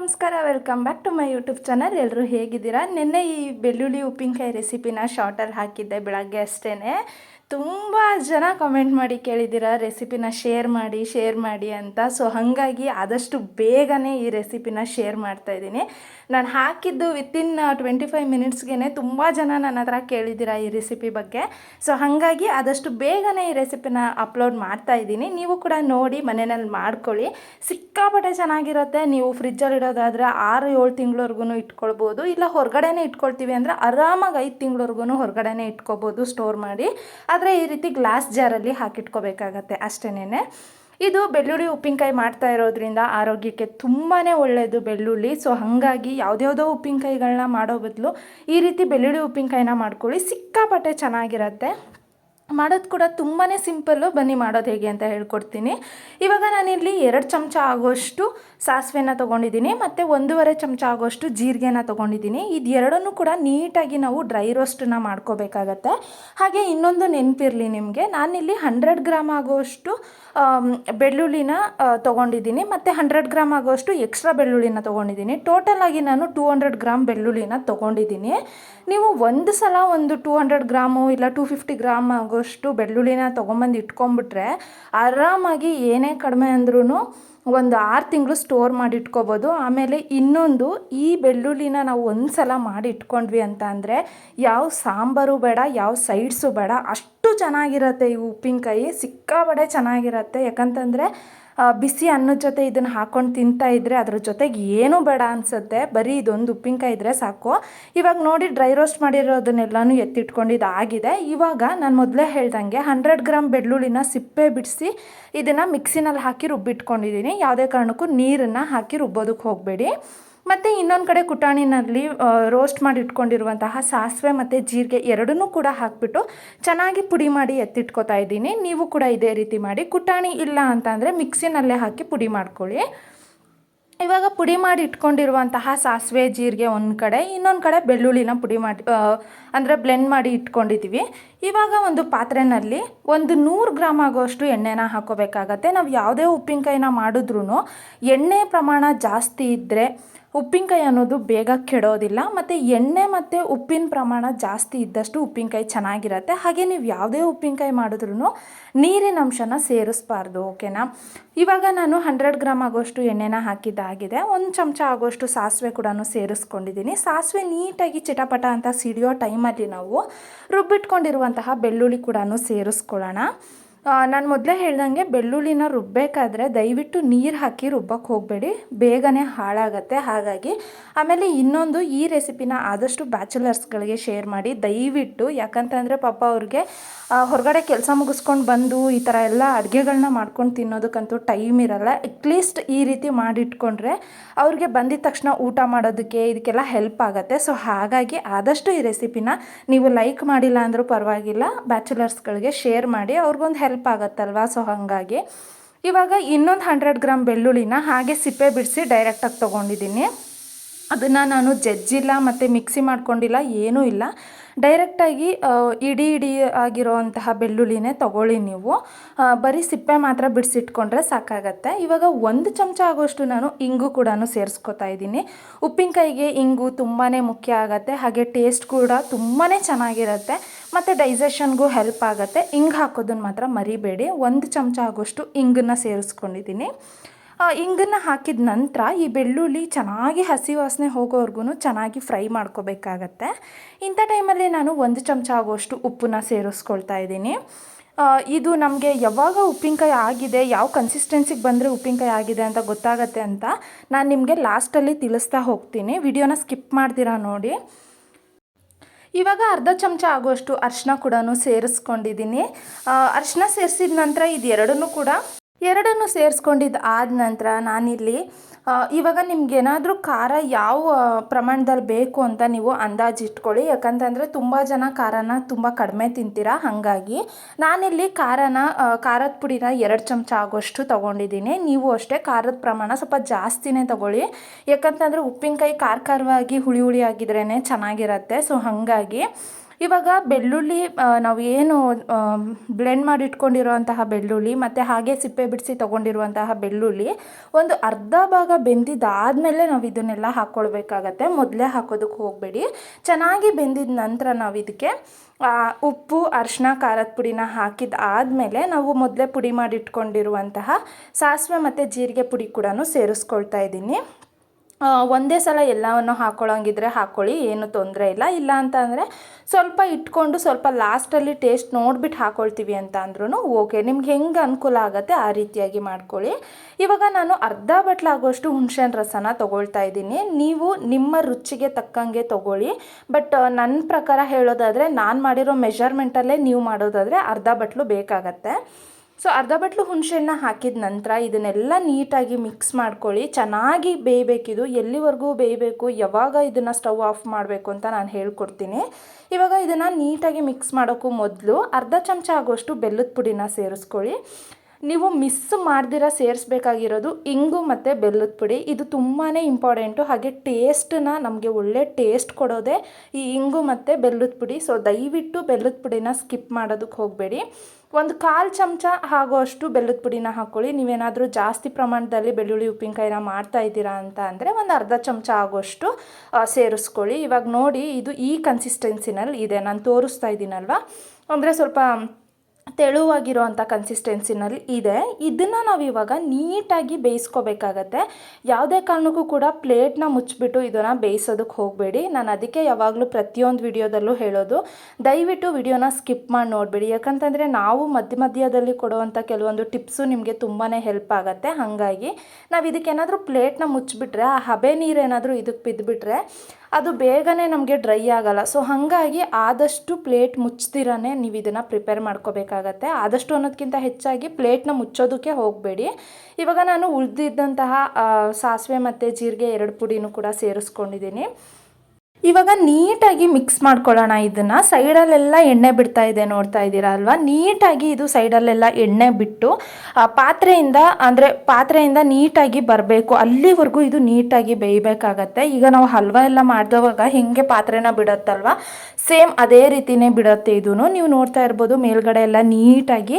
ನಮಸ್ಕಾರ welcome back to my YouTube channel ಎಲ್ಲರೂ ಹೇಗಿದ್ದೀರಾ? ನಿನ್ನೆ ಈ ಬೆಳ್ಳುಳ್ಳಿ ಉಪ್ಪಿನಕಾಯಿ ರೆಸಿಪಿನ ಶಾರ್ಟಲ್ಲಿ ಹಾಕಿದ್ದೆ ಬೆಳಗ್ಗೆ ಅಷ್ಟೇ ತುಂಬ ಜನ ಕಮೆಂಟ್ ಮಾಡಿ ಕೇಳಿದ್ದೀರ ರೆಸಿಪಿನ ಶೇರ್ ಮಾಡಿ ಶೇರ್ ಮಾಡಿ ಅಂತ. ಸೊ ಹಾಗಾಗಿ ಆದಷ್ಟು ಬೇಗನೆ ಈ ರೆಸಿಪಿನ ಶೇರ್ ಮಾಡ್ತಾ ಇದ್ದೀನಿ. ನಾನು ಹಾಕಿದ್ದು ವಿತಿನ್ ಟ್ವೆಂಟಿ ಫೈವ್ ಮಿನಿಟ್ಸ್ಗೆ ತುಂಬ ಜನ ನನ್ನ ಹತ್ರ ಕೇಳಿದ್ದೀರಾ ಈ ರೆಸಿಪಿ ಬಗ್ಗೆ. ಸೊ ಹಾಗಾಗಿ ಆದಷ್ಟು ಬೇಗನೆ ಈ ರೆಸಿಪಿನ ಅಪ್ಲೋಡ್ ಮಾಡ್ತಾ ಇದ್ದೀನಿ. ನೀವು ಕೂಡ ನೋಡಿ, ಮನೆಯಲ್ಲಿ ಮಾಡ್ಕೊಳ್ಳಿ. ಸಿಕ್ಕಾಪಟ್ಟೆ ಚೆನ್ನಾಗಿರುತ್ತೆ. ನೀವು ಫ್ರಿಜ್ಜಲ್ಲಿ ಇಡೋದಾದರೆ ಆರು, ಏಳು ತಿಂಗಳವರೆಗೂ ಇಟ್ಕೊಳ್ಬೋದು. ಇಲ್ಲ, ಹೊರಗಡೆನೇ ಇಟ್ಕೊಳ್ತೀವಿ ಅಂದರೆ ಆರಾಮಾಗಿ ಐದು ತಿಂಗಳವರೆಗೂ ಹೊರಗಡೆನೇ ಇಟ್ಕೊಬೋದು ಸ್ಟೋರ್ ಮಾಡಿ. ಆದರೆ ಈ ರೀತಿ ಗ್ಲಾಸ್ ಜಾರಲ್ಲಿ ಹಾಕಿಟ್ಕೋಬೇಕಾಗತ್ತೆ ಅಷ್ಟೇನೆ ಇದು ಬೆಳ್ಳುಳ್ಳಿ ಉಪ್ಪಿನಕಾಯಿ ಮಾಡ್ತಾ ಇರೋದ್ರಿಂದ ಆರೋಗ್ಯಕ್ಕೆ ತುಂಬಾ ಒಳ್ಳೆಯದು ಬೆಳ್ಳುಳ್ಳಿ. ಸೊ ಹಾಗಾಗಿ ಯಾವುದ್ಯಾವುದೋ ಉಪ್ಪಿನಕಾಯಿಗಳನ್ನ ಮಾಡೋ ಬದಲು ಈ ರೀತಿ ಬೆಳ್ಳುಳ್ಳಿ ಉಪ್ಪಿನಕಾಯಿನ ಮಾಡ್ಕೊಳ್ಳಿ. ಸಿಕ್ಕಾಪಟ್ಟೆ ಚೆನ್ನಾಗಿರತ್ತೆ. ಮಾಡೋದು ಕೂಡ ತುಂಬಾ ಸಿಂಪಲ್ಲು. ಬನ್ನಿ ಮಾಡೋದು ಹೇಗೆ ಅಂತ ಹೇಳ್ಕೊಡ್ತೀನಿ. ಇವಾಗ ನಾನಿಲ್ಲಿ ಎರಡು ಚಮಚ ಆಗೋಷ್ಟು ಸಾಸಿವೆನ ತೊಗೊಂಡಿದ್ದೀನಿ ಮತ್ತು ಒಂದೂವರೆ ಚಮಚ ಆಗೋಷ್ಟು ಜೀರಿಗೆನ ತೊಗೊಂಡಿದ್ದೀನಿ. ಇದು ಎರಡನ್ನೂ ಕೂಡ ನೀಟಾಗಿ ನಾವು ಡ್ರೈ ರೋಸ್ಟನ್ನ ಮಾಡ್ಕೋಬೇಕಾಗತ್ತೆ. ಹಾಗೆ ಇನ್ನೊಂದು ನೆನಪಿರಲಿ ನಿಮಗೆ. ನಾನಿಲ್ಲಿ ಹಂಡ್ರೆಡ್ ಗ್ರಾಮ್ ಆಗೋಷ್ಟು ಬೆಳ್ಳುಳ್ಳಿನ ತೊಗೊಂಡಿದ್ದೀನಿ ಮತ್ತು ಹಂಡ್ರೆಡ್ ಗ್ರಾಮ್ ಆಗೋಷ್ಟು ಎಕ್ಸ್ಟ್ರಾ ಬೆಳ್ಳುಳ್ಳಿನ ತೊಗೊಂಡಿದ್ದೀನಿ. ಟೋಟಲ್ ಆಗಿ ನಾನು ಟೂ ಹಂಡ್ರೆಡ್ ಗ್ರಾಮ್ ಬೆಳ್ಳುಳ್ಳಿನ ತೊಗೊಂಡಿದ್ದೀನಿ. ನೀವು ಒಂದು ಸಲ ಒಂದು ಟೂ ಹಂಡ್ರೆಡ್ ಗ್ರಾಮು ಇಲ್ಲ ಟೂ ಫಿಫ್ಟಿ ಗ್ರಾಮ್ ಆಗೋಷ್ಟು ಬೆಳ್ಳುಳ್ಳಿನ ತೊಗೊಂಬಂದು ಇಟ್ಕೊಂಬಿಟ್ರೆ ಆರಾಮಾಗಿ ಏನೇ ಕಡಿಮೆ ಅಂದ್ರೂ ಒಂದು ಆರು ತಿಂಗಳು ಸ್ಟೋರ್ ಮಾಡಿ ಇಟ್ಕೋಬೋದು. ಆಮೇಲೆ ಇನ್ನೊಂದು ಈ ಬೆಳ್ಳುಳ್ಳಿನ ನಾವು ಒಂದು ಸಲ ಮಾಡಿ ಇಟ್ಕೊಂಡ್ವಿ ಅಂತ ಅಂದರೆ ಯಾವ ಸಾಂಬಾರು ಬೇಡ, ಯಾವ ಸೈಡ್ಸು ಬೇಡ, ಅಷ್ಟು ಚೆನ್ನಾಗಿರತ್ತೆ ಈ ಉಪ್ಪಿನಕಾಯಿ. ಸಿಕ್ಕಾಬಡೆ ಚೆನ್ನಾಗಿರತ್ತೆ. ಯಾಕಂತಂದರೆ ಬಿಸಿ ಅನ್ನದ ಜೊತೆ ಇದನ್ನು ಹಾಕೊಂಡು ತಿಂತಾ ಇದ್ದರೆ ಅದ್ರ ಜೊತೆಗೆ ಏನೂ ಬೇಡ ಅನಿಸುತ್ತೆ. ಬರೀ ಇದೊಂದು ಉಪ್ಪಿನಕಾಯಿ ಇದ್ದರೆ ಸಾಕು. ಇವಾಗ ನೋಡಿ ಡ್ರೈ ರೋಸ್ಟ್ ಮಾಡಿರೋದನ್ನೆಲ್ಲನೂ ಎತ್ತಿಟ್ಕೊಂಡಿದ್ದು ಆಗಿದೆ ಇವಾಗ ನಾನು ಮೊದಲೇ ಹೇಳ್ದಂಗೆ ಹಂಡ್ರೆಡ್ ಗ್ರಾಮ್ ಬೆಳ್ಳುಳ್ಳಿನ ಸಿಪ್ಪೆ ಬಿಡಿಸಿ ಇದನ್ನು ಮಿಕ್ಸಿನಲ್ಲಿ ಹಾಕಿ ರುಬ್ಬಿಟ್ಕೊಂಡಿದ್ದೀನಿ ಯಾವುದೇ ಕಾರಣಕ್ಕೂ ನೀರನ್ನು ಹಾಕಿ ರುಬ್ಬೋದಕ್ಕೆ ಹೋಗಬೇಡಿ. ಮತ್ತು ಇನ್ನೊಂದು ಕಡೆ ಕುಟಾಣಿನಲ್ಲಿ ರೋಸ್ಟ್ ಮಾಡಿ ಇಟ್ಕೊಂಡಿರುವಂತಹ ಸಾಸಿವೆ ಮತ್ತು ಜೀರಿಗೆ ಎರಡನ್ನೂ ಕೂಡ ಹಾಕಿಬಿಟ್ಟು ಚೆನ್ನಾಗಿ ಪುಡಿ ಮಾಡಿ ಎತ್ತಿಟ್ಕೋತಾ ಇದ್ದೀನಿ. ನೀವು ಕೂಡ ಇದೇ ರೀತಿ ಮಾಡಿ. ಕುಟಾಣಿ ಇಲ್ಲ ಅಂತ ಅಂದರೆ ಮಿಕ್ಸಿನಲ್ಲೇ ಹಾಕಿ ಪುಡಿ ಮಾಡ್ಕೊಳ್ಳಿ. ಇವಾಗ ಪುಡಿ ಮಾಡಿ ಇಟ್ಕೊಂಡಿರುವಂತಹ ಸಾಸಿವೆ, ಜೀರಿಗೆ ಒಂದು ಕಡೆ, ಇನ್ನೊಂದು ಕಡೆ ಬೆಳ್ಳುಳ್ಳಿನ ಪುಡಿ ಮಾಡಿ ಅಂದರೆ ಬ್ಲೆಂಡ್ ಮಾಡಿ ಇಟ್ಕೊಂಡಿದ್ದೀವಿ ಇವಾಗ ಒಂದು ಪಾತ್ರೆನಲ್ಲಿ ಒಂದು ನೂರು ಗ್ರಾಮ್ ಆಗೋಷ್ಟು ಎಣ್ಣೆನ ಹಾಕೋಬೇಕಾಗತ್ತೆ. ನಾವು ಯಾವುದೇ ಉಪ್ಪಿನಕಾಯಿನ ಮಾಡಿದ್ರೂ ಎಣ್ಣೆ ಪ್ರಮಾಣ ಜಾಸ್ತಿ ಇದ್ದರೆ ಉಪ್ಪಿನಕಾಯಿ ಅನ್ನೋದು ಬೇಗ ಕೆಡೋದಿಲ್ಲ, ಮತ್ತು ಎಣ್ಣೆ ಮತ್ತು ಉಪ್ಪಿನ ಪ್ರಮಾಣ ಜಾಸ್ತಿ ಇದ್ದಷ್ಟು ಉಪ್ಪಿನಕಾಯಿ ಚೆನ್ನಾಗಿರತ್ತೆ. ಹಾಗೆ ನೀವು ಯಾವುದೇ ಉಪ್ಪಿನಕಾಯಿ ಮಾಡಿದ್ರೂ ನೀರಿನ ಅಂಶನ ಸೇರಿಸ್ಬಾರ್ದು, ಓಕೆನಾ? ಇವಾಗ ನಾನು ಹಂಡ್ರೆಡ್ ಗ್ರಾಮ್ ಆಗೋಷ್ಟು ಎಣ್ಣೆನ ಹಾಕಿದ್ದಾಗಿದೆ ಒಂದು ಚಮಚ ಆಗೋಷ್ಟು ಸಾಸಿವೆ ಕೂಡ ಸೇರಿಸ್ಕೊಂಡಿದ್ದೀನಿ. ಸಾಸಿವೆ ನೀಟಾಗಿ ಚಿಟಪಟ ಅಂತ ಸಿಡಿಯೋ ಟೈಮಲ್ಲಿ ನಾವು ರುಬ್ಬಿಟ್ಕೊಂಡಿರುವಂತಹ ಬೆಳ್ಳುಳ್ಳಿ ಕೂಡ ಸೇರಿಸ್ಕೊಳ್ಳೋಣ. ನಾನು ಮೊದಲೇ ಹೇಳ್ದಂಗೆ ಬೆಳ್ಳುಳ್ಳಿನ ರುಬ್ಬಬೇಕಾದ್ರೆ ದಯವಿಟ್ಟು ನೀರು ಹಾಕಿ ರುಬ್ಬಕ್ಕೆ ಹೋಗಬೇಡಿ. ಬೇಗನೆ ಹಾಳಾಗತ್ತೆ. ಹಾಗಾಗಿ ಆಮೇಲೆ ಇನ್ನೊಂದು ಈ ರೆಸಿಪಿನ ಆದಷ್ಟು ಬ್ಯಾಚುಲರ್ಸ್ಗಳಿಗೆ ಶೇರ್ ಮಾಡಿ. ದಯವಿಟ್ಟು ಯಾಕಂತಂದರೆ ಪಾಪ ಅವ್ರಿಗೆ ಹೊರಗಡೆ ಕೆಲಸ ಮುಗಿಸ್ಕೊಂಡು ಬಂದು ಈ ಥರ ಎಲ್ಲ ಅಡುಗೆಗಳನ್ನ ಮಾಡ್ಕೊಂಡು ತಿನ್ನೋದಕ್ಕಂತೂ ಟೈಮ್ ಇರಲ್ಲ. ಅಟ್ಲೀಸ್ಟ್ ಈ ರೀತಿ ಮಾಡಿಟ್ಕೊಂಡ್ರೆ ಅವ್ರಿಗೆ ಬಂದಿದ ತಕ್ಷಣ ಊಟ ಮಾಡೋದಕ್ಕೆ ಇದಕ್ಕೆಲ್ಲ ಹೆಲ್ಪ್ ಆಗುತ್ತೆ. ಸೊ ಹಾಗಾಗಿ ಆದಷ್ಟು ಈ ರೆಸಿಪಿನ ನೀವು ಲೈಕ್ ಮಾಡಿಲ್ಲ ಅಂದರೂ ಪರವಾಗಿಲ್ಲ. ಬ್ಯಾಚುಲರ್ಸ್ಗಳಿಗೆ ಶೇರ್ ಮಾಡಿ. ಅವ್ರಿಗೊಂದು ಹೆಲ್ಪ್ ಆಗುತ್ತಲ್ವಾ? ಸೊ ಹಾಗಾಗಿ ಇವಾಗ ಇನ್ನೊಂದು ಹಂಡ್ರೆಡ್ ಗ್ರಾಮ್ ಬೆಳ್ಳುಳ್ಳಿನ ಹಾಗೆ ಸಿಪ್ಪೆ ಬಿಡಿಸಿ ಡೈರೆಕ್ಟಾಗಿ ತೊಗೊಂಡಿದ್ದೀನಿ. ಅದನ್ನು ನಾನು ಜಜ್ಜಿಲ್ಲ, ಮತ್ತು ಮಿಕ್ಸಿ ಮಾಡ್ಕೊಂಡಿಲ್ಲ, ಏನೂ ಇಲ್ಲ. ಡೈರೆಕ್ಟಾಗಿ ಇಡಿ ಇಡಿ ಆಗಿರೋವಂತಹ ಬೆಳ್ಳುಳ್ಳಿನೇ ತಗೊಳ್ಳಿ ನೀವು. ಬರೀ ಸಿಪ್ಪೆ ಮಾತ್ರ ಬಿಡಿಸಿಟ್ಕೊಂಡ್ರೆ ಸಾಕಾಗತ್ತೆ. ಇವಾಗ ಒಂದು ಚಮಚ ಆಗೋಷ್ಟು ನಾನು ಇಂಗು ಕೂಡ ಸೇರಿಸ್ಕೊತಾ ಇದ್ದೀನಿ. ಉಪ್ಪಿನಕಾಯಿಗೆ ಇಂಗು ತುಂಬಾ ಮುಖ್ಯ ಆಗುತ್ತೆ. ಹಾಗೆ ಟೇಸ್ಟ್ ಕೂಡ ತುಂಬಾ ಚೆನ್ನಾಗಿರುತ್ತೆ. ಮತ್ತು ಡೈಜೆಷನ್ಗೂ ಹೆಲ್ಪ್ ಆಗುತ್ತೆ. ಇಂಗು ಹಾಕೋದನ್ನು ಮಾತ್ರ ಮರಿಬೇಡಿ. ಒಂದು ಚಮಚ ಆಗೋಷ್ಟು ಇಂಗನ್ನು ಸೇರಿಸ್ಕೊಂಡಿದ್ದೀನಿ. ಇಂಗನ್ನು ಹಾಕಿದ ನಂತರ ಈ ಬೆಳ್ಳುಳ್ಳಿ ಚೆನ್ನಾಗಿ ಹಸಿ ವಾಸನೆ ಹೋಗೋವರೆಗೂ ಚೆನ್ನಾಗಿ ಫ್ರೈ ಮಾಡ್ಕೋಬೇಕಾಗತ್ತೆ. ಇಂಥ ಟೈಮಲ್ಲಿ ನಾನು ಒಂದು ಚಮಚ ಆಗೋಷ್ಟು ಉಪ್ಪನ್ನ ಸೇರಿಸ್ಕೊಳ್ತಾ ಇದ್ದೀನಿ. ಇದು ನಮಗೆ ಯಾವಾಗ ಉಪ್ಪಿನಕಾಯಿ ಆಗಿದೆ, ಯಾವ ಕನ್ಸಿಸ್ಟೆನ್ಸಿಗೆ ಬಂದರೆ ಉಪ್ಪಿನಕಾಯಿ ಆಗಿದೆ ಅಂತ ಗೊತ್ತಾಗತ್ತೆ ಅಂತ ನಾನು ನಿಮಗೆ ಲಾಸ್ಟಲ್ಲಿ ತಿಳಿಸ್ತಾ ಹೋಗ್ತೀನಿ. ವಿಡಿಯೋನ ಸ್ಕಿಪ್ ಮಾಡ್ತೀರಾ ನೋಡಿ. ಇವಾಗ ಅರ್ಧ ಚಮಚ ಆಗುವಷ್ಟು ಅರಿಶಿನ ಕೂಡ ಸೇರಿಸ್ಕೊಂಡಿದ್ದೀನಿ. ಅರಿಶಿನ ಸೇರಿಸಿದ ನಂತರ ಇದೆರಡನ್ನೂ ಕೂಡ ಎರಡನ್ನೂ ಸೇರಿಸ್ಕೊಂಡಿದ್ದು ಆದ ನಂತರ ನಾನಿಲ್ಲಿ ಇವಾಗ ನಿಮ್ಗೆ ಏನಾದರೂ ಖಾರ ಯಾವ ಪ್ರಮಾಣದಲ್ಲಿ ಬೇಕು ಅಂತ ನೀವು ಅಂದಾಜು ಇಟ್ಕೊಳ್ಳಿ. ಯಾಕಂತಂದರೆ ತುಂಬ ಜನ ಖಾರನ ತುಂಬ ಕಡಿಮೆ ತಿಂತೀರಾ? ಹಾಗಾಗಿ ನಾನಿಲ್ಲಿ ಖಾರನ ಖಾರದ ಪುಡಿನ ಎರಡು ಚಮಚ ಆಗೋಷ್ಟು ತೊಗೊಂಡಿದ್ದೀನಿ. ನೀವು ಅಷ್ಟೇ ಖಾರದ ಪ್ರಮಾಣ ಸ್ವಲ್ಪ ಜಾಸ್ತಿನೇ ತೊಗೊಳ್ಳಿ. ಯಾಕಂತಂದರೆ ಉಪ್ಪಿನಕಾಯಿ ಖಾರ ಖಾರವಾಗಿ ಹುಳಿ ಹುಳಿ ಆಗಿದ್ರೇ ಚೆನ್ನಾಗಿರತ್ತೆ. ಸೊ, ಹಾಗಾಗಿ ಇವಾಗ ಬೆಳ್ಳುಳ್ಳಿ ನಾವು ಏನು ಬ್ಲೆಂಡ್ ಮಾಡಿ ಇಟ್ಕೊಂಡಿರುವಂತಹ ಬೆಳ್ಳುಳ್ಳಿ ಮತ್ತು ಹಾಗೆ ಸಿಪ್ಪೆ ಬಿಡಿಸಿ ತೊಗೊಂಡಿರುವಂತಹ ಬೆಳ್ಳುಳ್ಳಿ ಒಂದು ಅರ್ಧ ಭಾಗ ಬೆಂದಿದ್ದಾದಮೇಲೆ ನಾವು ಇದನ್ನೆಲ್ಲ ಹಾಕ್ಕೊಳ್ಬೇಕಾಗತ್ತೆ ಮೊದಲೇ ಹಾಕೋದಕ್ಕೆ ಹೋಗಬೇಡಿ. ಚೆನ್ನಾಗಿ ಬೆಂದಿದ ನಂತರ ನಾವು ಇದಕ್ಕೆ ಉಪ್ಪು ಅರಿಶಿನ ಖಾರದ ಪುಡಿನ ಹಾಕಿದ ಆದಮೇಲೆ ನಾವು ಮೊದಲೇ ಪುಡಿ ಮಾಡಿಟ್ಕೊಂಡಿರುವಂತಹ ಸಾಸಿವೆ ಮತ್ತು ಜೀರಿಗೆ ಪುಡಿ ಕೂಡ ಸೇರಿಸ್ಕೊಳ್ತಾ ಇದ್ದೀನಿ. ಒಂದೇ ಸಲ ಎಲ್ಲವನ್ನು ಹಾಕ್ಕೊಳ್ಳೋಂಗಿದ್ರೆ ಹಾಕ್ಕೊಳ್ಳಿ ಏನು ತೊಂದರೆ ಇಲ್ಲ. ಇಲ್ಲ ಅಂತ ಅಂದರೆ ಸ್ವಲ್ಪ ಇಟ್ಕೊಂಡು ಸ್ವಲ್ಪ ಲಾಸ್ಟಲ್ಲಿ ಟೇಸ್ಟ್ ನೋಡ್ಬಿಟ್ಟು ಹಾಕ್ಕೊಳ್ತೀವಿ ಅಂತ ಅಂದ್ರೂ ಓಕೆ. ನಿಮ್ಗೆ ಹೆಂಗೆ ಅನುಕೂಲ ಆಗುತ್ತೆ ಆ ರೀತಿಯಾಗಿ ಮಾಡ್ಕೊಳ್ಳಿ. ಇವಾಗ ನಾನು ಅರ್ಧ ಬಟ್ಲಾಗುವಷ್ಟು ಹುಣಸೆಹಣ್ಣು ರಸನ ತೊಗೊಳ್ತಾ ಇದ್ದೀನಿ. ನೀವು ನಿಮ್ಮ ರುಚಿಗೆ ತಕ್ಕಂಗೆ ತೊಗೊಳ್ಳಿ. ಬಟ್ ನನ್ನ ಪ್ರಕಾರ ಹೇಳೋದಾದರೆ ನಾನು ಮಾಡಿರೋ ಮೆಷರ್ಮೆಂಟಲ್ಲೇ ನೀವು ಮಾಡೋದಾದರೆ ಅರ್ಧ ಬಟ್ಲು ಬೇಕಾಗತ್ತೆ. ಸೊ ಅರ್ಧ ಬಟ್ಲು ಹುಣಸೆಹಣ್ಣ ಹಾಕಿದ ನಂತರ ಇದನ್ನೆಲ್ಲ ನೀಟಾಗಿ ಮಿಕ್ಸ್ ಮಾಡ್ಕೊಳ್ಳಿ. ಚೆನ್ನಾಗಿ ಬೇಯಬೇಕಿದು. ಎಲ್ಲಿವರೆಗೂ ಬೇಯಬೇಕು? ಯಾವಾಗ ಇದನ್ನು ಸ್ಟವ್ ಆಫ್ ಮಾಡಬೇಕು ಅಂತ ನಾನು ಹೇಳ್ಕೊಡ್ತೀನಿ. ಇವಾಗ ಇದನ್ನು ನೀಟಾಗಿ ಮಿಕ್ಸ್ ಮಾಡೋಕ್ಕೂ ಮೊದಲು ಅರ್ಧ ಚಮಚ ಆಗೋಷ್ಟು ಬೆಲ್ಲದ ಪುಡಿನ ಸೇರಿಸ್ಕೊಳ್ಳಿ. ನೀವು ಮಿಸ್ ಮಾಡ್ದಿರ ಸೇರಿಸ್ಬೇಕಾಗಿರೋದು ಇಂಗು ಮತ್ತು ಬೆಲ್ಲದ ಪುಡಿ. ಇದು ತುಂಬಾ ಇಂಪಾರ್ಟೆಂಟು ಹಾಗೆ ಟೇಸ್ಟನ್ನ ನಮಗೆ ಒಳ್ಳೆ ಟೇಸ್ಟ್ ಕೊಡೋದೇ ಈ ಇಂಗು ಮತ್ತು ಬೆಲ್ಲದ ಪುಡಿ. ಸೊ ದಯವಿಟ್ಟು ಬೆಲ್ಲದ ಪುಡಿನ ಸ್ಕಿಪ್ ಮಾಡೋದಕ್ಕೆ ಹೋಗಬೇಡಿ. ಒಂದು ಕಾಲು ಚಮಚ ಆಗುವಷ್ಟು ಬೆಲ್ಲದ ಪುಡಿನ ಹಾಕ್ಕೊಳ್ಳಿ ನೀವೇನಾದರೂ ಜಾಸ್ತಿ ಪ್ರಮಾಣದಲ್ಲಿ ಬೆಳ್ಳುಳ್ಳಿ, ಉಪ್ಪಿನಕಾಯಿನ ಮಾಡ್ತಾ ಇದ್ದೀರಾ ಅಂತ ಅಂದರೆ ಒಂದು ಅರ್ಧ ಚಮಚ ಆಗೋಷ್ಟು ಸೇರಿಸ್ಕೊಳ್ಳಿ. ಇವಾಗ ನೋಡಿ, ಇದು ಈ ಕನ್ಸಿಸ್ಟೆನ್ಸಿನಲ್ಲಿ ಇದೆ. ನಾನು ತೋರಿಸ್ತಾ ಇದ್ದೀನಲ್ವ? ಅಂದರೆ ಸ್ವಲ್ಪ ತೆಳುವಾಗಿರುವಂಥ ಕನ್ಸಿಸ್ಟೆನ್ಸಿನಲ್ಲಿ ಇದೆ. ಇದನ್ನು ನಾವು ಇವಾಗ ನೀಟಾಗಿ ಬೇಯಿಸ್ಕೋಬೇಕಾಗತ್ತೆ. ಯಾವುದೇ ಕಾರಣಕ್ಕೂ ಕೂಡ ಪ್ಲೇಟ್ನ ಮುಚ್ಚಿಬಿಟ್ಟು ಇದನ್ನು ಬೇಯಿಸೋದಕ್ಕೆ ಹೋಗಬೇಡಿ. ನಾನು ಅದಕ್ಕೆ ಯಾವಾಗಲೂ ಪ್ರತಿಯೊಂದು ವಿಡಿಯೋದಲ್ಲೂ ಹೇಳೋದು, ದಯವಿಟ್ಟು ವಿಡಿಯೋನ ಸ್ಕಿಪ್ ಮಾಡಿ ನೋಡಬೇಡಿ. ಯಾಕಂತಂದರೆ ನಾವು ಮಧ್ಯ ಮಧ್ಯದಲ್ಲಿ ಕೊಡುವಂಥ ಕೆಲವೊಂದು ಟಿಪ್ಸು ನಿಮಗೆ ತುಂಬಾ ಹೆಲ್ಪ್ ಆಗುತ್ತೆ. ಹಾಗಾಗಿ ನಾವು ಇದಕ್ಕೇನಾದರೂ ಪ್ಲೇಟ್ನ ಮುಚ್ಚಿಬಿಟ್ರೆ, ಆ ಹಬೆ ನೀರೇನಾದರೂ ಇದಕ್ಕೆ ಬಿದ್ದುಬಿಟ್ರೆ ಅದು ಬೇಗನೆ ನಮಗೆ ಡ್ರೈ ಆಗಲ್ಲ. ಸೊ ಹಾಗಾಗಿ ಆದಷ್ಟು ಪ್ಲೇಟ್ ಮುಚ್ತಿರನೇ ನೀವು ಇದನ್ನು ಪ್ರಿಪೇರ್ ಮಾಡ್ಕೋಬೇಕಾಗತ್ತೆ. ಆದಷ್ಟು ಅನ್ನೋದಕ್ಕಿಂತ ಹೆಚ್ಚಾಗಿ ಪ್ಲೇಟ್ನ ಮುಚ್ಚೋದಕ್ಕೆ ಹೋಗಬೇಡಿ. ಇವಾಗ ನಾನು ಉಳಿದಿದ್ದಂತಹ ಸಾಸಿವೆ ಮತ್ತು ಜೀರಿಗೆ ಎರಡು ಪುಡಿನೂ ಕೂಡ ಸೇರಿಸ್ಕೊಂಡಿದ್ದೀನಿ. ಇವಾಗ ನೀಟಾಗಿ ಮಿಕ್ಸ್ ಮಾಡ್ಕೊಳ್ಳೋಣ ಇದನ್ನು. ಸೈಡಲ್ಲೆಲ್ಲ ಎಣ್ಣೆ ಬಿಡ್ತಾ ಇದೆ ನೋಡ್ತಾ ಇದ್ದೀರಾ ಅಲ್ವಾ? ನೀಟಾಗಿ ಇದು ಸೈಡಲ್ಲೆಲ್ಲ ಎಣ್ಣೆ ಬಿಟ್ಟು ಪಾತ್ರೆಯಿಂದ, ಅಂದರೆ ಪಾತ್ರೆಯಿಂದ ನೀಟಾಗಿ ಬರಬೇಕು. ಅಲ್ಲಿವರೆಗೂ ಇದು ನೀಟಾಗಿ ಬೇಯಬೇಕಾಗತ್ತೆ. ಈಗ ನಾವು ಹಲ್ವ ಎಲ್ಲ ಮಾಡಿದವಾಗ ಹೆಂಗೆ ಪಾತ್ರೆನ ಬಿಡುತ್ತಲ್ವ? ಸೇಮ್ ಅದೇ ರೀತಿನೇ ಬಿಡುತ್ತೆ ಇದೂ ನೀವು ನೋಡ್ತಾ ಇರ್ಬೋದು ಮೇಲ್ಗಡೆ ಎಲ್ಲ ನೀಟಾಗಿ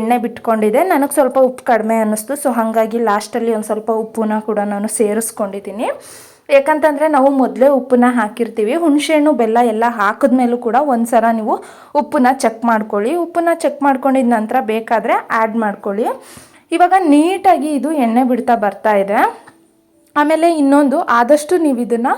ಎಣ್ಣೆ ಬಿಟ್ಕೊಂಡಿದೆ. ನನಗೆ ಸ್ವಲ್ಪ ಉಪ್ಪು ಕಡಿಮೆ ಅನ್ನಿಸ್ತು. ಸೊ ಹಾಗಾಗಿ ಲಾಸ್ಟಲ್ಲಿ ಒಂದು ಸ್ವಲ್ಪ ಉಪ್ಪನ್ನ ಕೂಡ ನಾನು ಸೇರಿಸ್ಕೊಂಡಿದ್ದೀನಿ. ಯಾಕಂತಂದರೆ ನಾವು ಮೊದಲೇ ಉಪ್ಪನ್ನ ಹಾಕಿರ್ತೀವಿ. ಹುಣಸೆಹಣ್ಣು, ಬೆಲ್ಲ ಎಲ್ಲ ಹಾಕಿದ್ಮೇಲೂ ಕೂಡ ಒಂದ್ಸಲ ನೀವು ಉಪ್ಪನ್ನ ಚೆಕ್ ಮಾಡ್ಕೊಳ್ಳಿ. ಉಪ್ಪನ್ನ ಚೆಕ್ ಮಾಡ್ಕೊಂಡಿದ ನಂತರ ಬೇಕಾದರೆ ಆ್ಯಡ್ ಮಾಡ್ಕೊಳ್ಳಿ. ಇವಾಗ ನೀಟಾಗಿ ಇದು ಎಣ್ಣೆ ಬಿಡ್ತಾ ಬರ್ತಾ ಇದೆ. ಆಮೇಲೆ ಇನ್ನೊಂದು, ಆದಷ್ಟು ನೀವು ಇದನ್ನು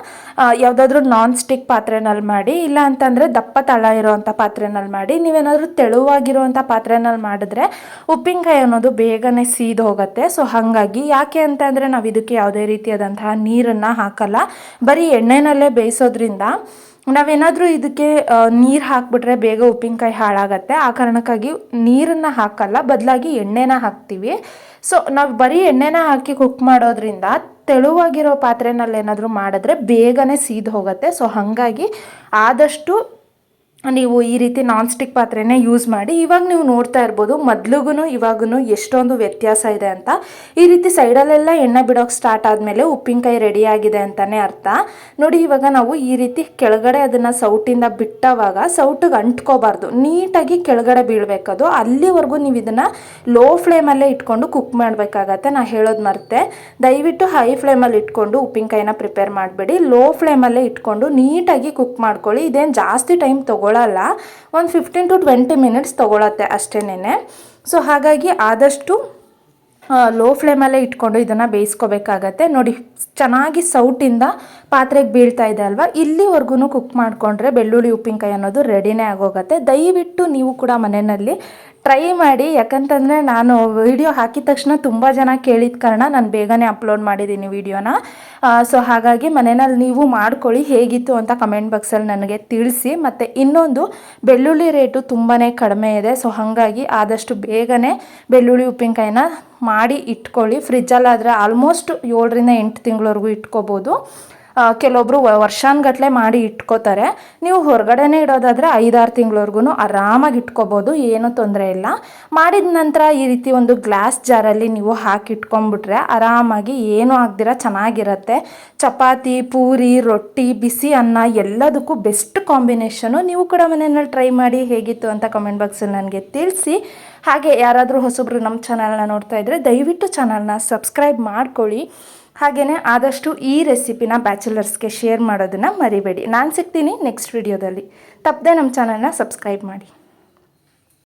ಯಾವುದಾದ್ರೂ ನಾನ್ ಸ್ಟಿಕ್ ಪಾತ್ರೆನಲ್ಲಿ ಮಾಡಿ, ಇಲ್ಲ ಅಂತಂದರೆ ದಪ್ಪ ತಳ ಇರೋವಂಥ ಪಾತ್ರೆನಲ್ಲಿ ಮಾಡಿ, ನೀವೇನಾದರೂ ತೆಳುವಾಗಿರುವಂಥ ಪಾತ್ರೆನಲ್ಲಿ ಮಾಡಿದ್ರೆ ಉಪ್ಪಿನಕಾಯಿ ಅನ್ನೋದು ಬೇಗನೆ ಸೀದು ಹೋಗುತ್ತೆ. ಸೊ ಹಾಗಾಗಿ ಯಾಕೆ ಅಂತಂದರೆ ನಾವು ಇದಕ್ಕೆ ಯಾವುದೇ ರೀತಿಯಾದಂತಹ ನೀರನ್ನು ಹಾಕಲ್ಲ. ಬರೀ ಎಣ್ಣೆನಲ್ಲೇ ಬೇಯಿಸೋದ್ರಿಂದ ನಾವೇನಾದರೂ ಇದಕ್ಕೆ ನೀರು ಹಾಕ್ಬಿಟ್ರೆ ಬೇಗ ಉಪ್ಪಿನಕಾಯಿ ಹಾಳಾಗತ್ತೆ. ಆ ಕಾರಣಕ್ಕಾಗಿ ನೀರನ್ನು ಹಾಕಲ್ಲ, ಬದಲಾಗಿ ಎಣ್ಣೆನ ಹಾಕ್ತೀವಿ. ಸೊ ನಾವು ಬರೀ ಎಣ್ಣೆನ ಹಾಕಿ ಕುಕ್ ಮಾಡೋದ್ರಿಂದ ತೆಳುವಾಗಿರೋ ಪಾತ್ರೆನಲ್ಲಿ ಏನಾದರೂ ಮಾಡಿದ್ರೆ ಬೇಗನೆ ಸೀದು ಹೋಗುತ್ತೆ. ಸೊ ಹಾಗಾಗಿ ಆದಷ್ಟು ನೀವು ಈ ರೀತಿ ನಾನ್ ಸ್ಟಿಕ್ ಪಾತ್ರೆನೇ ಯೂಸ್ ಮಾಡಿ, ಇವಾಗ ನೀವು ನೋಡ್ತಾ ಇರ್ಬೋದು ಮೊದ್ಲಿಗೂ ಇವಾಗೂ ಎಷ್ಟೊಂದು ವ್ಯತ್ಯಾಸ ಇದೆ ಅಂತ. ಈ ರೀತಿ ಸೈಡಲ್ಲೆಲ್ಲ ಎಣ್ಣೆ ಬಿಡೋಕೆ ಸ್ಟಾರ್ಟ್ ಆದಮೇಲೆ ಉಪ್ಪಿನಕಾಯಿ ರೆಡಿ ಆಗಿದೆ ಅಂತಲೇ ಅರ್ಥ. ನೋಡಿ, ಇವಾಗ ನಾವು ಈ ರೀತಿ ಕೆಳಗಡೆ ಅದನ್ನು ಸೌಟಿಂದ ಬಿಟ್ಟವಾಗ ಸೌಟಿಗೆ ಅಂಟ್ಕೋಬಾರ್ದು. ನೀಟಾಗಿ ಕೆಳಗಡೆ ಬೀಳಬೇಕದು. ಅಲ್ಲಿವರೆಗೂ ನೀವು ಇದನ್ನು ಲೋ ಫ್ಲೇಮಲ್ಲೇ ಇಟ್ಕೊಂಡು ಕುಕ್ ಮಾಡಬೇಕಾಗತ್ತೆ. ನಾನು ಹೇಳೋದು ಮರ್ತೆ. ದಯವಿಟ್ಟು ಹೈ ಫ್ಲೇಮಲ್ಲಿ ಇಟ್ಕೊಂಡು ಉಪ್ಪಿನಕಾಯಿನ ಪ್ರಿಪೇರ್ ಮಾಡಬೇಡಿ. ಲೋ ಫ್ಲೇಮಲ್ಲೇ ಇಟ್ಕೊಂಡು ನೀಟಾಗಿ ಕುಕ್ ಮಾಡ್ಕೊಳ್ಳಿ. ಇದೇನು ಜಾಸ್ತಿ ಟೈಮ್ ತೊಗೊಳ್ಳಲ್ಲ ಒಂದು ಫಿಫ್ಟೀನ್ ಟು ಟ್ವೆಂಟಿ ಮಿನಿಟ್ಸ್ ತೊಗೊಳತ್ತೆ ಅಷ್ಟೇನೆ ಸೊ ಹಾಗಾಗಿ ಆದಷ್ಟು ಲೋ ಫ್ಲೇಮಲ್ಲೇ ಇಟ್ಕೊಂಡು ಇದನ್ನು ಬೇಯಿಸ್ಕೋಬೇಕಾಗತ್ತೆ. ನೋಡಿ, ಚೆನ್ನಾಗಿ ಸೌಟಿಂದ ಪಾತ್ರೆಗೆ ಬೀಳ್ತಾ ಇದೆ ಅಲ್ವಾ? ಇಲ್ಲಿವರೆಗೂ ಕುಕ್ ಮಾಡಿಕೊಂಡ್ರೆ ಬೆಳ್ಳುಳ್ಳಿ, ಉಪ್ಪಿನಕಾಯಿ ಅನ್ನೋದು ರೆಡಿನೇ ಆಗೋಗುತ್ತೆ. ದಯವಿಟ್ಟು ನೀವು ಕೂಡ ಮನೆಯಲ್ಲಿ ಟ್ರೈ ಮಾಡಿ, ಯಾಕಂತಂದರೆ ನಾನು ವಿಡಿಯೋ ಹಾಕಿದ ತಕ್ಷಣ ತುಂಬ ಜನ ಕೇಳಿದ ಕಾರಣ ನಾನು ಬೇಗನೆ ಅಪ್ಲೋಡ್ ಮಾಡಿದ್ದೀನಿ ವಿಡಿಯೋನ ಸೊ ಹಾಗಾಗಿ ಮನೆಯಲ್ಲಿ ನೀವು ಮಾಡ್ಕೊಳ್ಳಿ, ಹೇಗಿತ್ತು ಅಂತ ಕಮೆಂಟ್ ಬಾಕ್ಸಲ್ಲಿ ನನಗೆ ತಿಳಿಸಿ. ಮತ್ತು ಇನ್ನೊಂದು, ಬೆಳ್ಳುಳ್ಳಿ ರೇಟು ತುಂಬಾ ಕಡಿಮೆ ಇದೆ. ಸೊ ಹಾಗಾಗಿ ಆದಷ್ಟು ಬೇಗನೆ ಬೆಳ್ಳುಳ್ಳಿ ಉಪ್ಪಿನಕಾಯಿನ ಮಾಡಿ ಇಟ್ಕೊಳ್ಳಿ. ಫ್ರಿಜ್ಜಲ್ಲಾದರೆ ಆಲ್ಮೋಸ್ಟ್ ಏಳರಿಂದ ಎಂಟು ತಿಂಗಳವರೆಗೂ ಇಟ್ಕೋಬೋದು. ವ- ವರ್ಷಾನ್ಗಟ್ಲೆ ಮಾಡಿ ಇಟ್ಕೋತಾರೆ. ನೀವು ಹೊರಗಡೆನೇ ಇಡೋದಾದರೆ ಐದಾರು ತಿಂಗಳವರೆಗೂ ಆರಾಮಾಗಿ ಇಟ್ಕೋಬೋದು, ಏನೂ ತೊಂದರೆ ಇಲ್ಲ. ಮಾಡಿದ ನಂತರ ಈ ರೀತಿ ಒಂದು ಗ್ಲಾಸ್ ಜಾರಲ್ಲಿ ನೀವು ಹಾಕಿ ಇಟ್ಕೊಂಡ್ಬಿಟ್ರೆ ಆರಾಮಾಗಿ ಏನೂ ಆಗ್ದಿರ ಚೆನ್ನಾಗಿರುತ್ತೆ. ಚಪಾತಿ, ಪೂರಿ, ರೊಟ್ಟಿ, ಬಿಸಿ ಅನ್ನ ಎಲ್ಲದಕ್ಕೂ ಬೆಸ್ಟ್ ಕಾಂಬಿನೇಷನು ನೀವು ಕೂಡ ಮನೆಯಲ್ಲಿ ಟ್ರೈ ಮಾಡಿ ಹೇಗಿತ್ತು ಅಂತ ಕಮೆಂಟ್ ಬಾಕ್ಸಲ್ಲಿ ನನಗೆ ತಿಳಿಸಿ. ಹಾಗೆ ಯಾರಾದರೂ ಹೊಸಬ್ರು ನಮ್ಮ ಚಾನಲ್ನ ನೋಡ್ತಾ ಇದ್ದರೆ ದಯವಿಟ್ಟು ಚಾನಲ್ನ ಸಬ್ಸ್ಕ್ರೈಬ್ ಮಾಡ್ಕೊಳ್ಳಿ. ಹಾಗೆಯೇ ಆದಷ್ಟು ಈ ರೆಸಿಪಿನ ಬ್ಯಾಚುಲರ್ಸ್ಗೆ ಶೇರ್ ಮಾಡೋದನ್ನು ಮರಿಬೇಡಿ. ನಾನು ಸಿಗ್ತೀನಿ ನೆಕ್ಸ್ಟ್ ವಿಡಿಯೋದಲ್ಲಿ. ತಪ್ಪದೆ ನಮ್ಮ ಚಾನಲ್ನ ಸಬ್ಸ್ಕ್ರೈಬ್ ಮಾಡಿ.